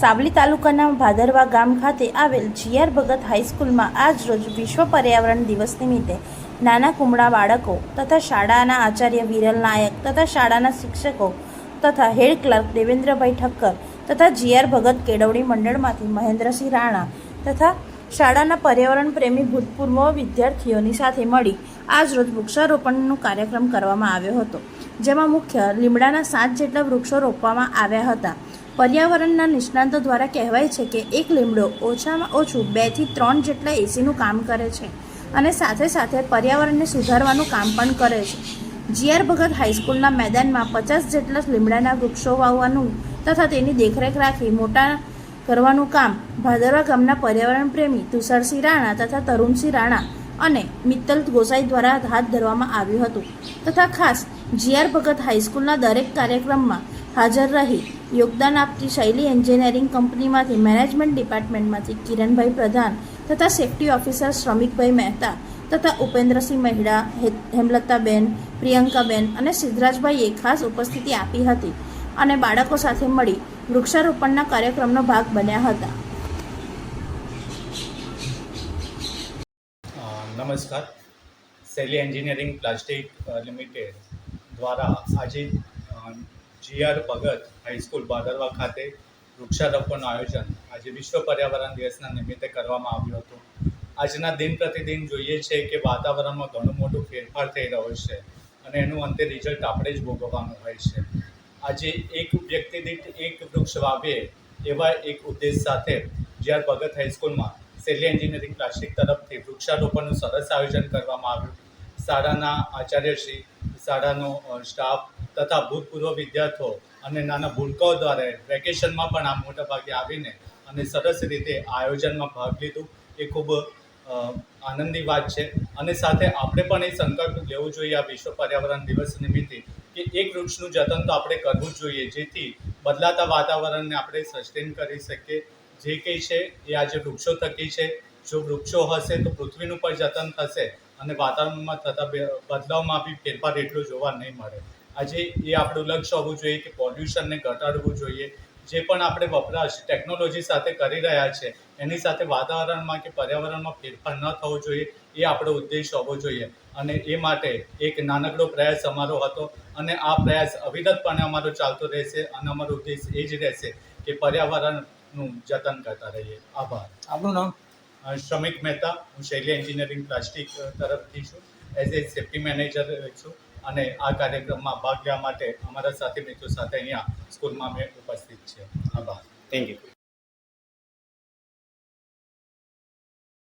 સાવલી તાલુકાના ભાદરવા ગામ ખાતે આવેલ જીઆર ભગત હાઈસ્કૂલમાં આજ રોજ વિશ્વ પર્યાવરણ દિવસ નિમિત્તે નાના કુમળા બાળકો તથા શાળાના આચાર્ય વિરલ નાયક તથા શાળાના શિક્ષકો તથા હેડ ક્લર્ક દેવેન્દ્રભાઈ ઠક્કર તથા જીઆર ભગત કેળવણી મંડળમાંથી મહેન્દ્રસિંહ રાણા તથા શાળાના પર્યાવરણ પ્રેમી ભૂતપૂર્વ વિદ્યાર્થીઓની સાથે મળી આજ રોજ વૃક્ષારોપણનો કાર્યક્રમ કરવામાં આવ્યો હતો, જેમાં મુખ્ય લીમડાના સાત જેટલા વૃક્ષો રોપવામાં આવ્યા હતા. પર્યાવરણના નિષ્ણાંતો દ્વારા કહેવાય છે કે એક લીમડો ઓછામાં ઓછું બેથી ત્રણ જેટલા એસીનું કામ કરે છે અને સાથે સાથે પર્યાવરણને સુધારવાનું કામ પણ કરે છે. જીઆર ભગત હાઈસ્કૂલના મેદાનમાં પચાસ જેટલા લીમડાના વૃક્ષો વાવવાનું તથા તેની દેખરેખ રાખી મોટા કરવાનું કામ ભાદરવા ગામના પર્યાવરણ પ્રેમી તુષારસિંહ રાણા તથા તરુણસિંહ રાણા અને મિત્તલ ગોસાઈ દ્વારા હાથ ધરવામાં આવ્યું હતું તથા ખાસ જીઆર ભગત હાઈસ્કૂલના દરેક કાર્યક્રમમાં હાજર રહી. યોગદાન આપતી શૈલી એન્જિનિયરિંગ કંપનીમાંથી મેનેજમેન્ટ ડિપાર્ટમેન્ટમાંથી કિરણભાઈ પ્રધાન તથા સેફ્ટી ઓફિસર શ્રમિકભાઈ મહેતા તથા ઉપેન્દ્રસિંહ મહેડા હેમલતાબેન, પ્રિયંકાબેન અને સિદ્ધરાજભાઈએ ખાસ ઉપસ્થિતિ આપી હતી અને બાળકો સાથે મળી વૃક્ષારોપણના કાર્યક્રમનો ભાગ બન્યા હતા. નમસ્કાર. સેલી એન્જિનિયરિંગ પ્લાસ્ટિક લિમિટેડ દ્વારા આજે જીઆર ભગત હાઈસ્કૂલ બાદરવા ખાતે વૃક્ષારોપણનું આયોજન આજે વિશ્વ પર્યાવરણ દિવસના નિમિત્તે કરવામાં આવ્યું હતું. આજના દિન પ્રતિદિન જોઈએ છે કે વાતાવરણમાં ઘણું મોટો ફેરફાર થઈ રહ્યો છે અને એનું અંતે રિઝલ્ટ આપણે જ ભોગવવાનું હોય છે. આજે એક વ્યક્તિ દીઠ એક વૃક્ષ વાવીએ એવા એક ઉદ્દેશ સાથે જીઆર ભગત હાઈસ્કૂલમાં સેલી એન્જિનિયરિંગ પ્લાસ્ટિક તરફથી વૃક્ષારોપણનું સરસ આયોજન કરવામાં આવ્યું. શાળાના આચાર્યશ્રી, શાળાનો સ્ટાફ તથા ભૂતપૂર્વ વિદ્યાર્થીઓ અને નાના ભૂલકાઓ દ્વારા વેકેશનમાં પણ આ મોટા ભાગે આવીને અને સરસ રીતે આયોજનમાં ભાગ લીધું. એ ખૂબ આનંદની વાત છે. અને સાથે આપણે પણ એ સંકલ્પ લેવો જોઈએ આ વિશ્વ પર્યાવરણ દિવસ નિમિત્તે કે એક વૃક્ષનું જતન તો આપણે કરવું જ જોઈએ, જેથી બદલાતા વાતાવરણને આપણે સસ્ટેન કરી શકીએ. જે કંઈ છે એ આજે વૃક્ષો થકી છે. જો વૃક્ષો હશે તો પૃથ્વીનું પણ જતન થશે અને વાતાવરણમાં થતા બદલાવમાં બી ફેરફાર એટલો જોવા નહીં મળે. આજે એ આપણું લક્ષ્ય હોવું જોઈએ કે પોલ્યુશનને ઘટાડવું જોઈએ. જે પણ આપણે વપરાશ ટેકનોલોજી સાથે કરી રહ્યા છે એની સાથે વાતાવરણમાં કે પર્યાવરણમાં ફેરફાર ન થવો જોઈએ એ આપણો ઉદ્દેશ હોવો જોઈએ. અને એ માટે એક નાનકડો પ્રયાસ અમારો હતો અને આ પ્રયાસ અવિરતપણે અમારો ચાલતો રહેશે અને અમારો ઉદ્દેશ એ જ રહેશે કે પર્યાવરણનું જતન કરતા રહીએ. આભાર. આપનું નામ? શ્રમિક મહેતા. હું શૈલી એન્જિનિયરિંગ પ્લાસ્ટિક તરફથી છું. એઝ એ સેફ્ટી મેનેજર છું. અને આ કાર્યક્રમમાં ભાગ લેવા માટે અમારા સાથી મિત્રો સાથે અહીંયા સ્કૂલમાં અમે ઉપસ્થિત છે આભાર. Thank you